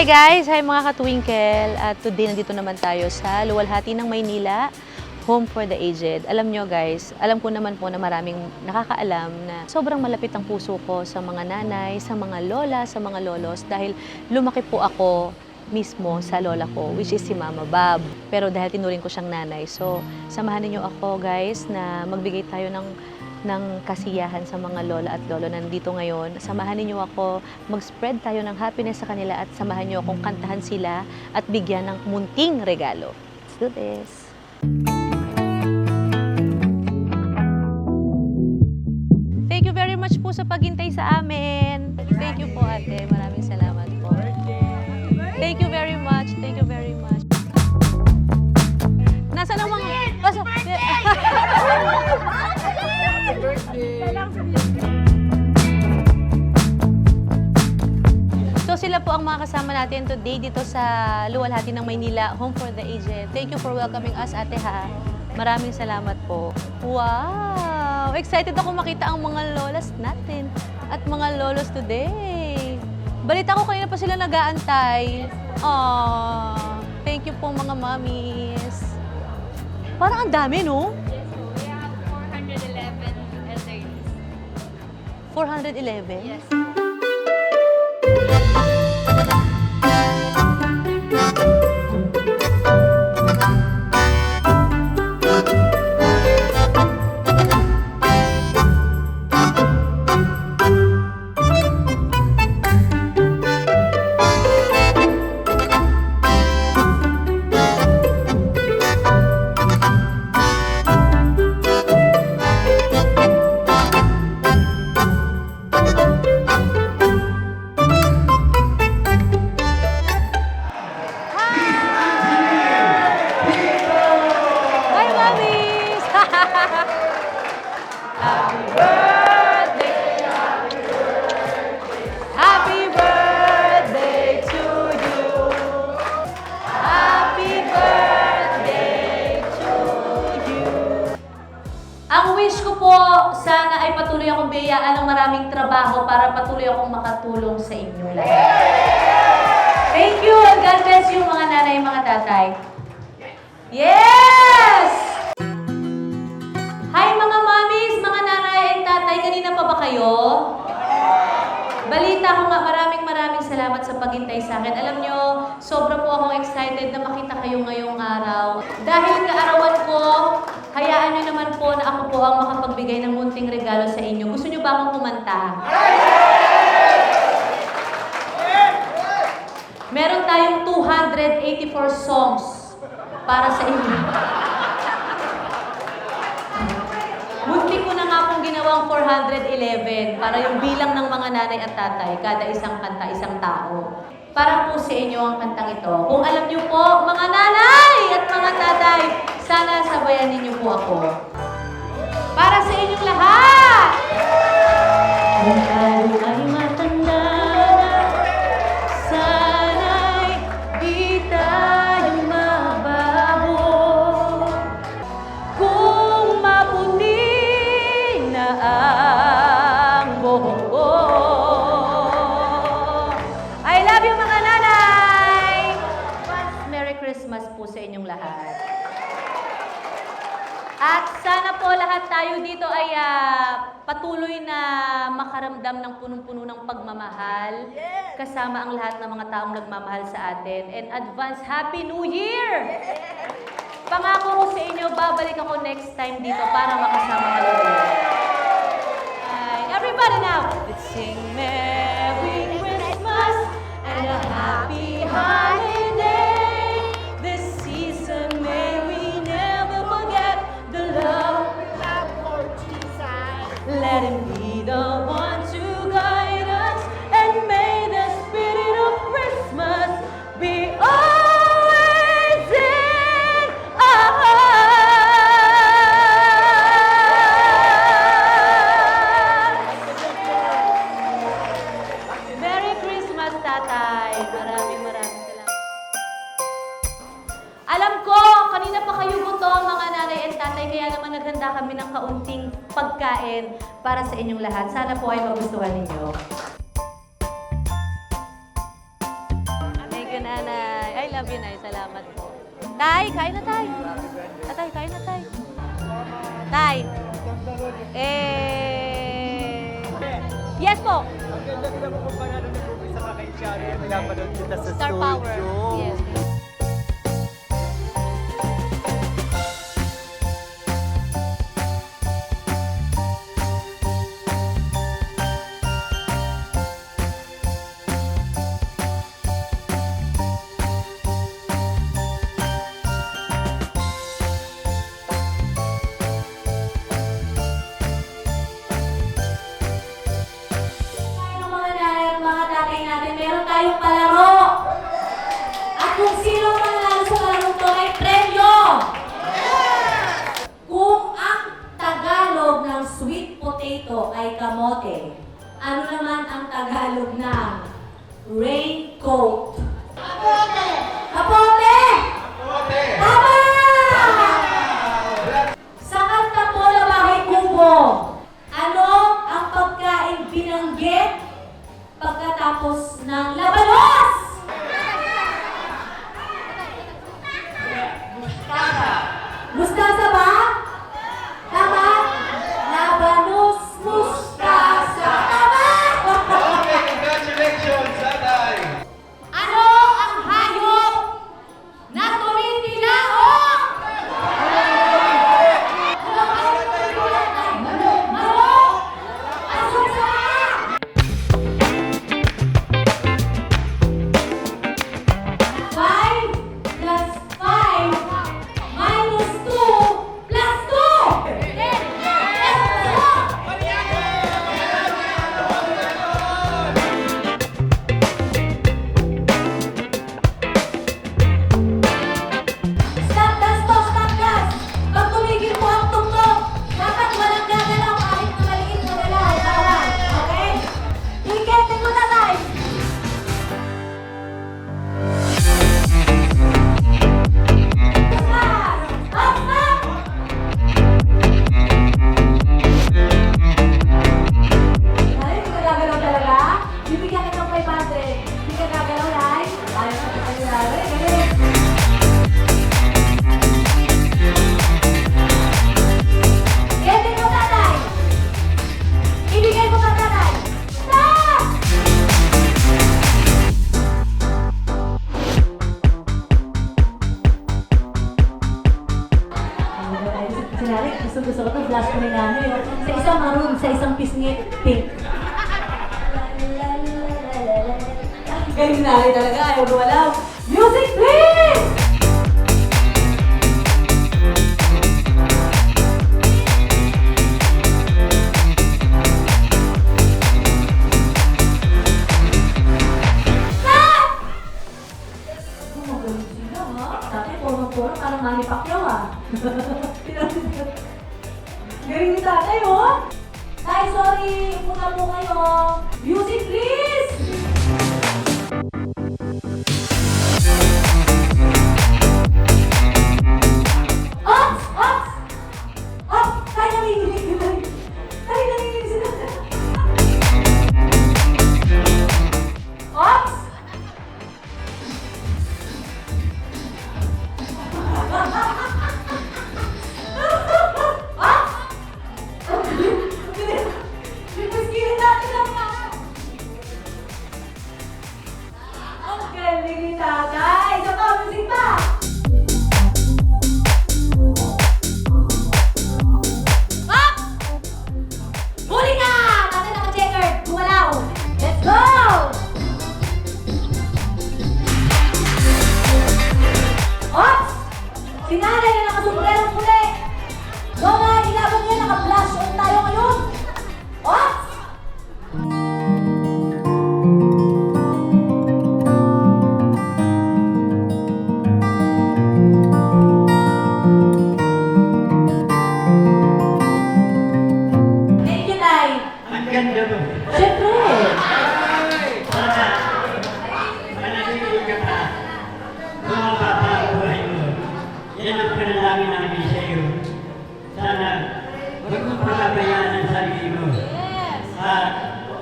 Hi guys! Hi mga katwinkle! At today nandito naman tayo sa Luwalhati ng Maynila, Home for the Aged. Alam nyo guys, alam ko naman po na maraming nakakaalam na sobrang malapit ang puso ko sa mga nanay, sa mga lola, sa mga lolos dahil lumaki po ako mismo sa lola ko, which is si Mama Bob. Pero dahil tinuring ko siyang nanay, so samahan niyo ako guys na magbigay tayo ng ng kasiyahan sa mga lola at lolo na nandito ngayon. Samahan niyo ako, mag-spread tayo ng happiness sa kanila at samahan niyo akong kantahan sila at bigyan ng munting regalo. Let's do this! Thank So sila po ang mga kasama natin today dito sa Luwalhati ng Maynila, Home for the Aged. Thank you for welcoming us, ate ha. Maraming salamat po. Wow! Excited ako makita ang mga lolas natin at mga lolos today. Balita ko kanina pa sila nag-aantay. Aww, thank you po mga mommies. Parang ang dami, no? 411? Yes. Ang wish ko po, sana ay patuloy akong biyayaan ng maraming trabaho para patuloy akong makatulong sa inyo lahat. Thank you and God bless you mga nanay, mga tatay. Yes! Hi mga mommies, mga nanay and tatay, kanina pa ba kayo? Balita ko nga, maraming maraming salamat sa paghintay sa akin. Alam nyo, sobra po akong excited na makita kayo ngayong araw. Dahil kaarawan ko, hayaan nyo naman po na ako po ang makapagbigay ng munting regalo sa inyo. Gusto nyo ba akong kumanta? Meron tayong 284 songs para sa inyo. Munti ko na nga pong ginawang 411 para yung bilang ng mga nanay at tatay, kada isang kanta, isang tao. Para po sa inyo ang kantang ito. Kung alam niyo po, mga nanay at mga tatay, sana sabayan ninyo po ako. Para sa inyong lahat! Kung tayo ay matanda na, sana'y na ang. I love you mga nanay! Merry Christmas po sa inyong lahat. At sana po lahat tayo dito ay ah, patuloy na makaramdam ng punong-puno ng pagmamahal kasama ang lahat ng mga taong nagmamahal sa atin. And advance Happy New Year! Pangako ko sa inyo, babalik ako next time dito para makasama kayo everybody now! Let's sing Merry naghanda kami ng kaunting pagkain para sa inyong lahat. Sana po ay magustuhan ninyo. Thank you, Nanay. I love you, Nay. Salamat po. Tay, kain na, Tay. Ah, Atay, kain na, Tay. Tay. Eh... Yes po. Ang ganda nila mo kung paano nagpupisa ka kay Shari. Pinapanood kita sa Star. Power. Yes. potato ay kamote. Ano naman ang Tagalog ng raincoat? Kapote! Kapote! Kapote! Tama! Sa kanta po na bahay kubo, ano ang pagkain binanggit pagkatapos ng laban? Sorry, upo na po kayo. Music sana huwag mong pakabayaan ang sarili mo. At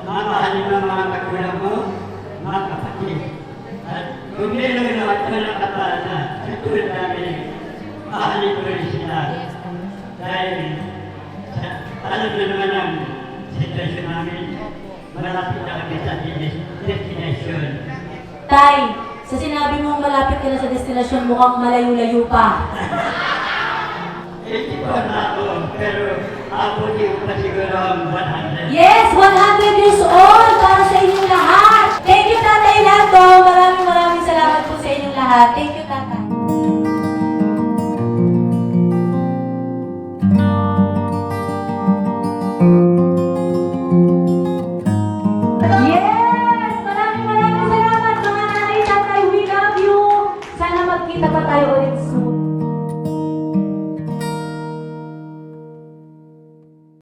mamahalin mo mga kagulang mo, mga kapatid. At kung meron na at walang kapalana, sa tulad namin, mahalin mo rin sila. Dahil alam na naman ang sitwasyon namin, malapit na kami sa destination. Tay, sa sinabi mong malapit ka na sa destination, mukhang malayo-layo pa. Hindi ko na ako, pero abutin ko pa siguro ang 100. Yes, 100 years old para sa inyong lahat. Thank you, Tatay Lando. Maraming maraming salamat po sa inyong lahat. Thank you,